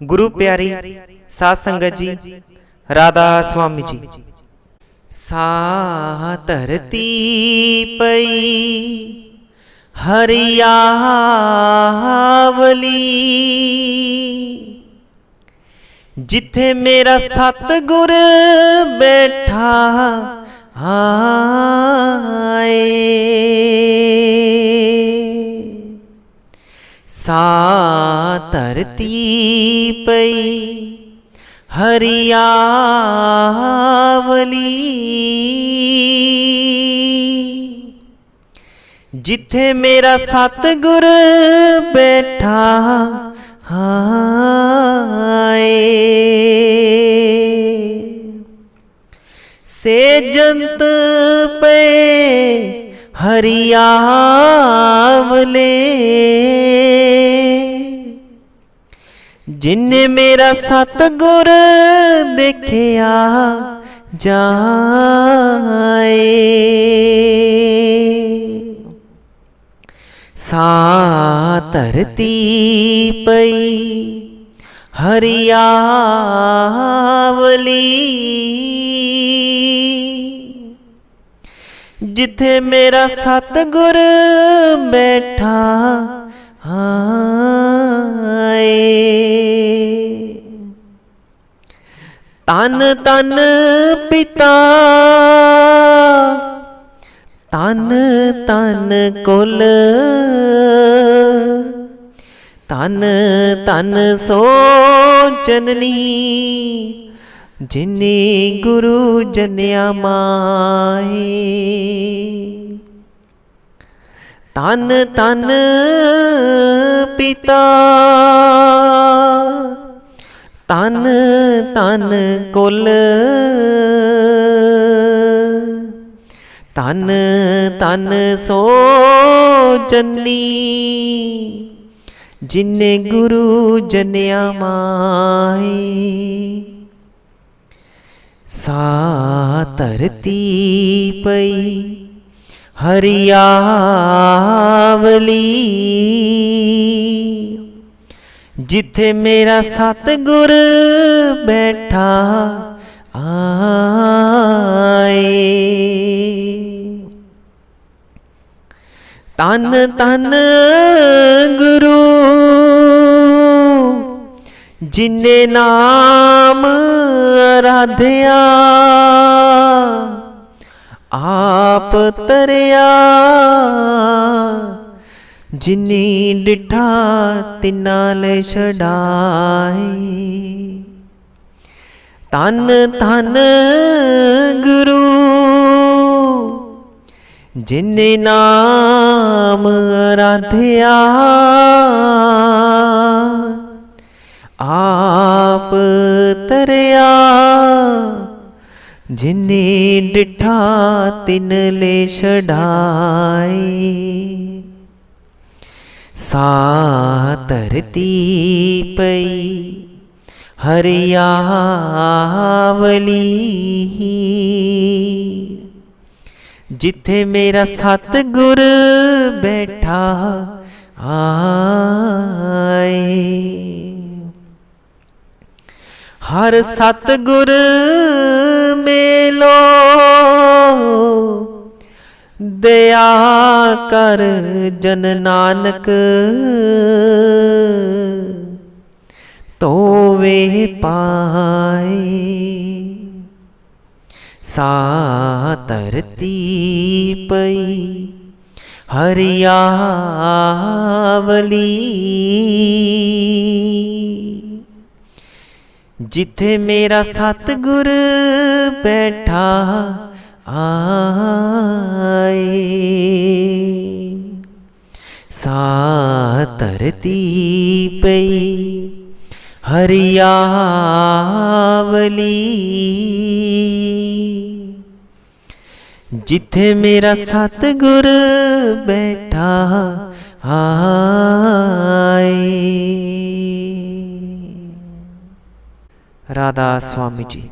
ਗੁਰੂ ਪਿਆਰੀ ਸਾਧ ਸੰਗਤ ਜੀ, ਰਾਧਾ ਸੁਆਮੀ ਜੀ। ਸਾ ਧਰਤੀ ਪਈ, ਹਰਿਆਵਲੀ। ਜਿੱਥੇ ਮੇਰਾ ਸਤਿਗੁਰ ਬੈਠਾ, ਆਏ। ਸਾ ਧਰਤੀ ਪਈ ਹਰੀਆਵਲੀ। ਜਿੱਥੇ ਮੇਰਾ ਸਤਿਗੁਰ ਬੈਠਾ ਹਾਏ। ਸੇ ਜੰਤ ਪਏ ਹਰਿਆਵਲੇ। ਜਿਨੇ ਮੇਰਾ ਸਤਿਗੁਰ ਦੇਖਿਆ ਜਾਏ। ਸਾ ਧਰਤੀ ਪਈ ਹਰਿਆਵਲੀ। ਜਿੱਥੇ ਮੇਰਾ ਸਤਿਗੁਰ ਬੈਠਾ ਆਏ ਤਨ ਤਨ ਪਿਤਾ ਤਨ ਤਨ ਕੁਲ। ਤਨ ਤਨ ਸੋ ਜਨਨੀ ਜਿਨੀ ਗੁਰੂ ਜਨਿਆ ਮਾਏ ਤਨ ਤਨ ਪਿਤਾ ਤਨ ਤਨ ਕੁਲ ਤਨ ਤਨ ਸੋ ਜੰਨੀ। ਜਿਨੇ ਗੁਰੂ ਜਨਿਆ ਮਾਈ ਸਾ ਧਰਤੀ ਪਈ ਹਰਿਆਵਲੀ। ਜਿੱਥੇ ਮੇਰਾ ਸਤਿਗੁਰ ਬੈਠਾ ਆਏ। ਤਨ ਤਨ ਗੁਰੂ ਜਿਨੇ ਨਾਮ ਰਾਧਿਆ। ਆਪ ਤਰਿਆ। ਜਿਨੀ ਡਿਠਾ ਤਿਨਾਂ ਲੈ ਛਡਾਈ। ਤਨ ਤਨ ਗੁਰੂ। ਜਿਨੇ ਨਾਮ ਰਾਧਿਆ। ਆਪ ਤਰਿਆ, ਜਿਨੇ ਡਿਠਾ ਤਿਨ ਲੈ ਛਡਾਈ। ਸਾ ਧਰਤੀ ਪਈ ਹਰਿਆਵਲੀ ਜਿੱਥੇ ਮੇਰਾ ਸਤਿਗੁਰ ਬੈਠਾ, ਆਏ। ਹਰ ਸਤਿਗੁਰ ਮੇਲੋ ਦਇਆ ਕਰ ਜਨ ਨਾਨਕ। ਤੋਵੇ ਪਾਏ ਸਾ ਧਰਤੀ ਪਈ ਹਰਿਆਵਲੀ। ਜਿੱਥੇ ਮੇਰਾ ਸਤਿਗੁਰ ਬੈਠਾ ਆਏ। ਸਾ ਧਰਤੀ ਪਈ ਹਰਿਆਵਲੀ। ਜਿੱਥੇ ਮੇਰਾ ਸਤਿਗੁਰ ਬੈਠਾ ਆਏ। ਰਾਧਾ ਸੁਆਮੀ ਜੀ